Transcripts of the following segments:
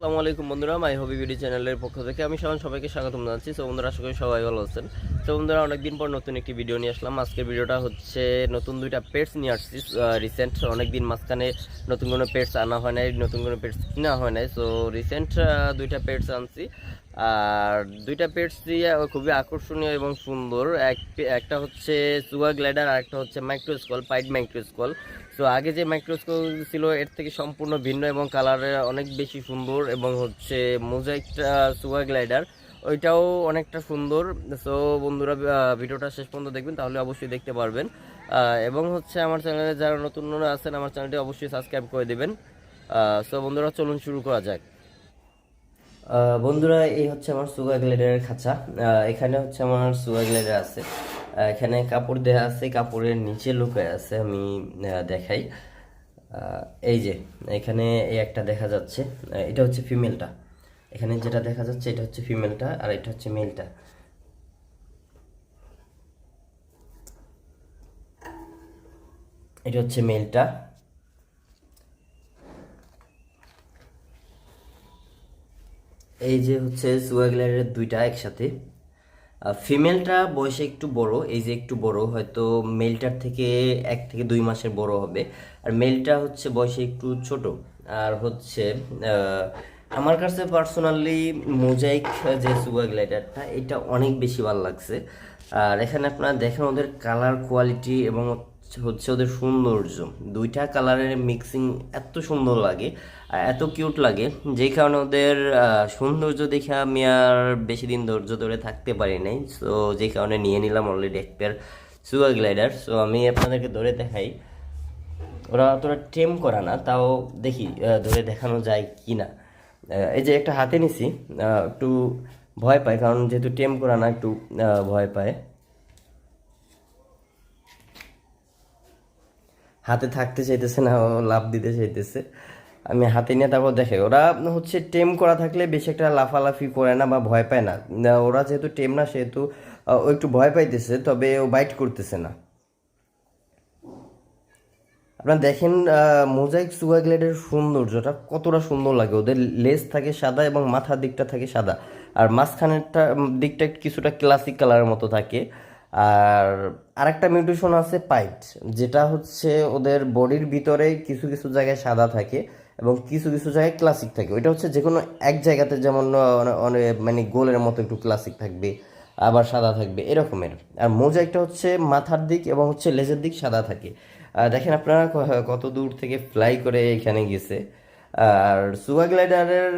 আসসালামু আলাইকুম বন্ধুরা, মাই হবি ভিডিও চ্যানেলের পক্ষ থেকে আমি সবাই সবাইকে স্বাগতম জানাচ্ছি। তো বন্ধুরা, আশা করি সবাই ভালো আছেন। তো বন্ধুরা, অনেকদিন পর নতুন একটি ভিডিও নিয়ে আসলাম। আজকের ভিডিওটা হচ্ছে নতুন দুইটা পেটস নিয়ে আসছি রিসেন্ট অনেকদিন মাঝখানে নতুন কোনো পেটস আনা হয় নাই, নতুন কোনো পেটস কিনা হয় নাই। সো রিসেন্ট দুইটা পেটস আনছি। আর দুইটা পেটস দিয়ে খুবই আকর্ষণীয় এবং সুন্দর। এক একটা হচ্ছে সুগা গ্লাইডার আর একটা হচ্ছে মাইক্রোস্কল পাইড মাইক্রোস্কল তো আগে যে মাইক্রোস্কোপ ছিল, এর থেকে সম্পূর্ণ ভিন্ন এবং কালারে অনেক বেশি সুন্দর এবং হচ্ছে মোজাইকটা সুগার গ্লাইডার ওইটাও অনেকটা সুন্দর। সো বন্ধুরা ভিডিওটা শেষ পর্যন্ত দেখবেন, তাহলে অবশ্যই দেখতে পারবেন। এবং হচ্ছে আমার চ্যানেলে যারা নতুন নতুন আছেন, আমার চ্যানেলটি অবশ্যই সাবস্ক্রাইব করে দেবেন। সো বন্ধুরা, চলুন শুরু করা যাক। বন্ধুরা, এই হচ্ছে আমার সুগার গ্লাইডারের খাঁচা। এখানে হচ্ছে আমার সুগার গ্লাইডার আছে। এখানে কাপড় দেয়া আছে, কাপড়ের নিচে লুকায় আছে, আমি দেখাই। এই যে, এখানে এই একটা দেখা যাচ্ছে এটা হচ্ছে ফিমেলটা। এখানে যেটা দেখা যাচ্ছে, এটা হচ্ছে ফিমেলটা, আর এটা হচ্ছে মেলটা। এটা হচ্ছে মেলটা। এই যে হচ্ছে সুয়াগলারের দুইটা একসাথে। ফিমেলটা বয়সে একটু বড়, এই যে একটু বড়, হয়তো মেলটার থেকে এক থেকে দুই মাসের বড় হবে। আর মেলটা হচ্ছে বয়সে একটু ছোট। আর হচ্ছে আমার কাছে পার্সোনালি মোজাইক যে সুগার গ্লাইডারটা এটা অনেক বেশি ভালো লাগছে। আর এখানে আপনারা দেখেন ওদের কালার কোয়ালিটি এবং হচ্ছে ওদের সৌন্দর্য। দুইটা কালারের মিক্সিং এত সুন্দর লাগে এত কিউট লাগে যেই কারণে ওদের সৌন্দর্য দেখে আমি আর বেশি দিন ধৈর্য ধরে থাকতে পারি নাই। সো যেই কারণে নিয়ে নিলাম অলরেডি এক পেয়ার সুগার গ্লাইডার সো আমি আপনাদেরকে ধরে দেখাই। ওরা অতটা টেম করা না, তাও দেখি ধরে দেখানো যায় কি না এই যে একটা হাতে নিছি একটু ভয় পায়, কারণ যেহেতু টেম করা না, একটু ভয় পায়। হাতে থাকতে চাইতেছে না লাভ দিতে চাইতেছে। আমি হাতে নিয়ে তারপর দেখে ওরা হচ্ছে টেম করা থাকলে বেশি একটা লাফালাফি করে না বা ভয় পায় না। না, ওরা যেহেতু টেম না সেহেতু ও একটু ভয় পাইতেছে তবে ও বাইট করতেছে না। আপনারা দেখেন মোজাইক সুগার গ্লেডের সৌন্দর্যটা কতটা সুন্দর লাগে। ওদের লেজ থাকে সাদা এবং মাথার দিকটা থাকে সাদা। আর মাঝখানেরটা দিকটা কিছুটা ক্লাসিক কালারের মতো থাকে। আর আরেকটা মিউটেশন আছে পাইট যেটা হচ্ছে ওদের বডির ভিতরে কিছু কিছু জায়গায় সাদা থাকে এবং কিছু কিছু জায়গায় ক্লাসিক থাকে। ওইটা হচ্ছে যে কোনো এক জায়গাতে যেমন আহ, মানে গোলের মতো একটু ক্লাসিক থাকবে আবার সাদা থাকবে এরকমের। আর মোজাইকটা হচ্ছে মাথার দিক এবং হচ্ছে লেজের দিক সাদা থাকে। দেখেন আপনারা কত দূর থেকে ফ্লাই করে এখানে গেছে। আর সুগা গ্লাইডারের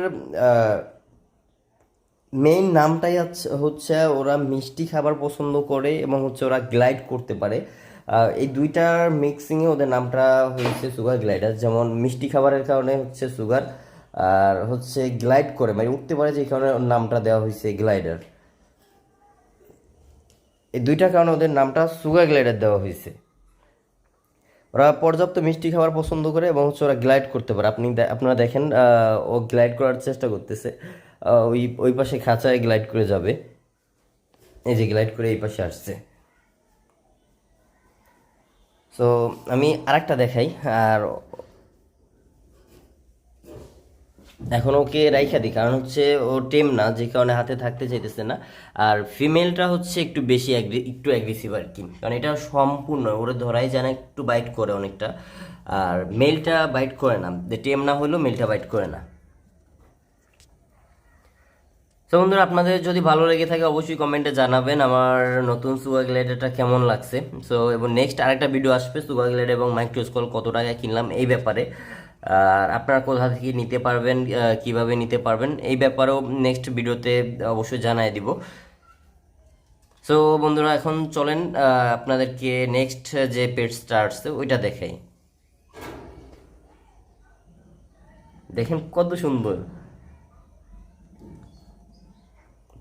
মেইন নামটাই হচ্ছে- ওরা মিষ্টি খাবার পছন্দ করে এবং হচ্ছে ওরা গ্লাইড করতে পারে। এই দুইটার মিক্সিংয়ে ওদের নামটা হয়েছে সুগার গ্লাইডার যেমন মিষ্টি খাবারের কারণে হচ্ছে সুগার আর হচ্ছে গ্লাইড করে মানে উঠতে পারে যে কারণে ওর নামটা দেওয়া হয়েছে গ্লাইডার এই দুইটার কারণে ওদের নামটা সুগার গ্লাইডার দেওয়া হয়েছে। ওরা পর্যাপ্ত মিষ্টি খাবার পছন্দ করে এবং হচ্ছে ওরা গ্লাইড করতে পারে। আপনি আপনারা দেখেন ও গ্লাইড করার চেষ্টা করতেছে। ওই ওই পাশে খাঁচায় গ্লাইড করে যাবে। এই যে গ্লাইড করে এই পাশে আসছে। সো আমি আরেকটা দেখাই, আর এখন ওকে রাইখা দিই, কারণ হচ্ছে ও টেম না, যে কারণে হাতে থাকতে চাইতেছে না। আর ফিমেলটা হচ্ছে একটু বেশি একটু অ্যাগ্রেসিভ আর কি, কারণ এটা সম্পূর্ণ, ওরা ধরাই যায় না, একটু বাইট করে অনেকটা। আর মেলটা বাইট করে না টেম না হলেও মেলটা বাইট করে না। তো বন্ধুরা, আপনাদের যদি ভালো লেগে থাকে, অবশ্যই কমেন্টে জানাবেন আমার নতুন সুগা গ্লাইডারটা কেমন লাগছে। সো এবং নেক্সট আরেকটা ভিডিও আসবে সুগা গ্লাইডার এবং মাইক্রোস্কল কত টাকায় কিনলাম এই ব্যাপারে। আর আপনারা কোথা থেকে নিতে পারবেন কীভাবে নিতে পারবেন, এই ব্যাপারেও নেক্সট ভিডিওতে অবশ্যই জানাই দিব। সো বন্ধুরা, এখন চলেন আপনাদেরকে নেক্সট যে পেটসটা আসছে, ওইটা দেখাই। দেখেন কত সুন্দর।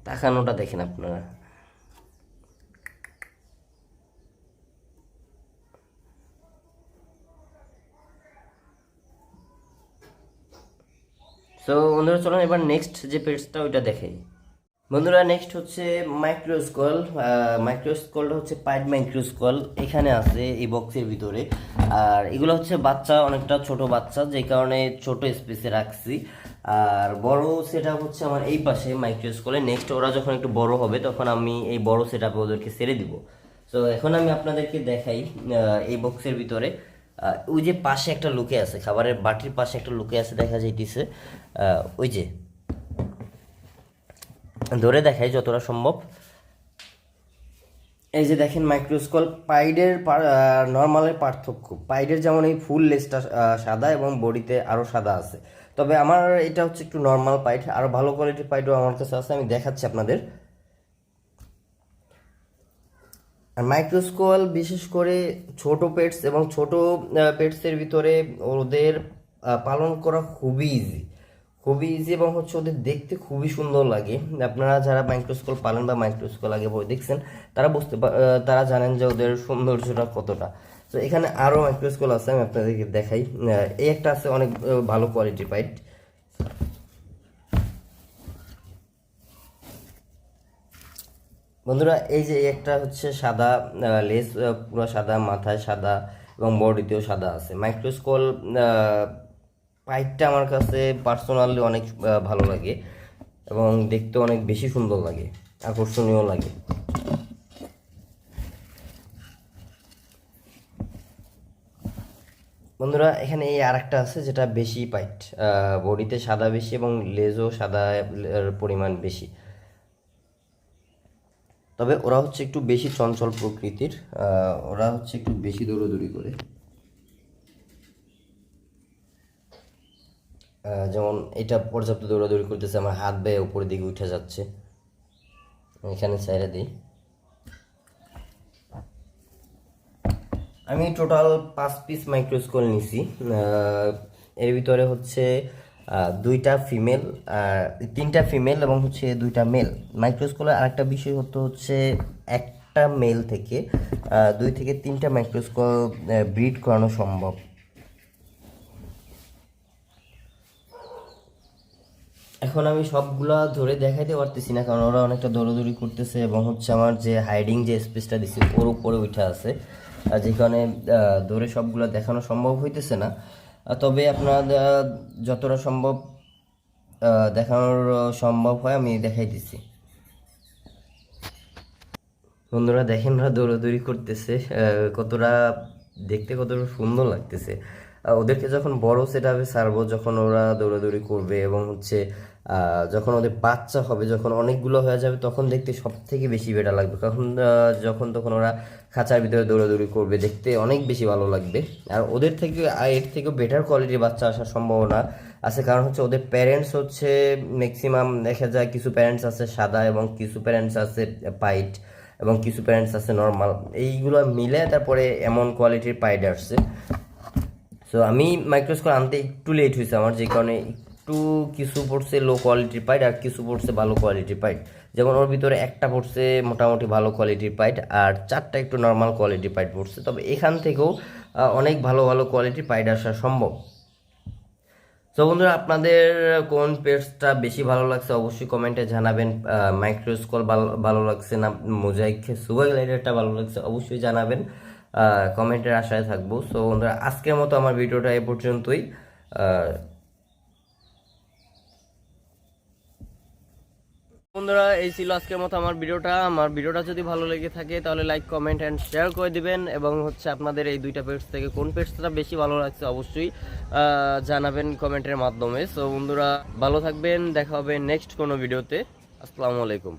তাকানোটা দেখেন আপনারা। তো বন্ধুরা, চলুন এবার নেক্সট যে পেটসটা ওইটা দেখাই। বন্ধুরা নেক্সট হচ্ছে মাইক্রোস্কল মাইক্রোস্কলটা হচ্ছে পাইড মাইক্রোস্কল এখানে আছে এই বক্সের ভিতরে। আর এগুলো হচ্ছে বাচ্চা, অনেকটা ছোট বাচ্চা, যে কারণে ছোট স্পেসে রাখছি। আর বড় সেটা হচ্ছে আমার এই পাশে মাইক্রোস্কলে নেক্সট ওরা যখন একটু বড় হবে তখন আমি এই বড় সেট ওদেরকে ছেড়ে দিব। তো এখন আমি আপনাদেরকে দেখাই এই বক্সের ভিতরে। ওই যে পাশে একটা লুকে আছে খাবারের বাটির পাশে একটা লুকে আছে দেখা যাইতেছে। আহ, ওই যে। ধরে দেখাই যতটা সম্ভব। এই যে দেখেন মাইক্রোস্কল পাইডের নর্মালের পার্থক্য। পাইডের যেমন এই ফুল লেসটা সাদা এবং বডিতে আরও সাদা আছে। তবে আমার এটা হচ্ছে একটু নর্মাল পাইড আরও ভালো কোয়ালিটির পাইডও আমার কাছে আছে, আমি দেখাচ্ছি আপনাদের। আর মাইক্রোস্কোয়াল বিশেষ করে ছোট পেটস এবং ছোট পেটসের ভিতরে ওদের পালন করা খুবই ইজি খুবই ইজি এবং হচ্ছে ওদের দেখতে খুবই সুন্দর লাগে। আপনারা যারা মাইক্রোস্কোল পালন বা মাইক্রোস্কোল আগে বই দেখছেন, তারা বুঝতে তারা জানেন যে ওদের সৌন্দর্যটা কতটা। তো এখানে আরও মাইক্রোস্কোল আছে, আমি আপনাদেরকে দেখাই। এই একটা আছে অনেক ভালো কোয়ালিটির পাইট বন্ধুরা, এই যে একটা হচ্ছে সাদা লেস পুরো সাদা, মাথায় সাদা এবং বডিতেও সাদা আছে। মাইক্রোস্কোল পাইপটা আমার কাছে পার্সোনালি অনেক ভালো লাগে এবং দেখতে অনেক বেশি সুন্দর লাগে, আকর্ষণীয় লাগে। বন্ধুরা, এখানে এই আরেকটা আছে যেটা বেশি পাইট। বডিতে সাদা বেশি এবং লেজও সাদা পরিমাণ বেশি। তবে ওরা হচ্ছে একটু বেশি চঞ্চল প্রকৃতির। ওরা হচ্ছে একটু বেশি দৌড়দৌড়ি করে। যেমন এটা পর্যাপ্ত দৌড়াদৌড়ি করতেছে, আমার হাত বেয়ে উপরের দিকে উঠে যাচ্ছে। এখানে সাইডে দিই। আমি টোটাল পাঁচ পিস মাইক্রোস্কোল নিছি। এর ভিতরে হচ্ছে দুইটা ফিমেল তিনটা ফিমেল এবং হচ্ছে দুইটা মেল মাইক্রোস্কোলের আরেকটা বিষয় হতো হচ্ছে, একটা মেল থেকে দুই থেকে তিনটা মাইক্রোস্কোল ব্রিড করানো সম্ভব। এখন আমি সবগুলা ধরে দেখাইতে পারতেছি না, কারণ ওরা অনেকটা দৌড়াদৌড়ি করতেছে এবং হচ্ছে আমার যে হাইডিং যে স্পেসটা দিছি, ওর উপরে উঠে আছে। যেখানে ধরে সবগুলা দেখানো সম্ভব হইতেছে না। তবে আপনার যতটা সম্ভব দেখানোর সম্ভব হয়, আমি দেখাই দেখাইতেছি। বন্ধুরা, দেখেন ওরা দৌড়াদৌড়ি করতেছে কতটা, দেখতে কতটা সুন্দর লাগতেছে। ওদেরকে যখন বড় সেট আপে ছাড়বো যখন ওরা দৌড়াদৌড়ি করবে এবং হচ্ছে যখন ওদের বাচ্চা হবে, যখন অনেকগুলো হয়ে যাবে, তখন দেখতে সব থেকে বেশি বেটার লাগবে। তখন যখন তখন ওরা খাঁচার ভিতরে দৌড়াদৌড়ি করবে, দেখতে অনেক বেশি ভালো লাগবে। আর ওদের থেকে এর থেকেও বেটার কোয়ালিটির বাচ্চা আসার সম্ভাবনা আছে। কারণ হচ্ছে, ওদের প্যারেন্টস হচ্ছে ম্যাক্সিমাম দেখা যায় কিছু প্যারেন্টস আছে সাদা এবং কিছু প্যারেন্টস আছে পাইট এবং কিছু প্যারেন্টস আছে নর্মাল এইগুলো মিলে তারপরে এমন কোয়ালিটির পাইড আসছে। সো আমি মাইক্রোস্কোপ আনতে একটু লেট হয়েছে আমার, যে কারণে একটু কিছু পড়ছে লো কোয়ালিটির পাইট আর কিছু পড়ছে ভালো কোয়ালিটির পাইট যেমন ওর ভিতরে একটা পড়ছে মোটামুটি ভালো কোয়ালিটির পাইট আর চারটা একটু নর্মাল কোয়ালিটির পাইট পড়ছে তবে এখান থেকেও অনেক ভালো ভালো কোয়ালিটির পাইট আসা সম্ভব। তো বন্ধুরা, আপনাদের কোন পেটসটা বেশি ভালো লাগছে অবশ্যই কমেন্টে জানাবেন। মাইক্রোস্কল ভালো ভালো লাগছে না মোজাইক সুগার গ্লাইডারটা ভালো লাগছে অবশ্যই জানাবেন। কমেন্টের আশায় থাকব। সো বন্ধুরা, আজকের মতো আমার ভিডিওটা এ পর্যন্তই। বন্ধুরা, এই ছিল আজকের মতো আমার ভিডিওটা। আমার ভিডিওটা যদি ভালো লেগে থাকে, তাহলে লাইক কমেন্ট অ্যান্ড শেয়ার করে দিবেন। এবং হচ্ছে আপনাদের এই দুইটা পেজ থেকে কোন পেজটা বেশি ভালো লাগছে অবশ্যই জানাবেন কমেন্টের মাধ্যমে। সো বন্ধুরা, ভালো থাকবেন। দেখা হবে নেক্সট কোনো ভিডিওতে। আসসালামু আলাইকুম।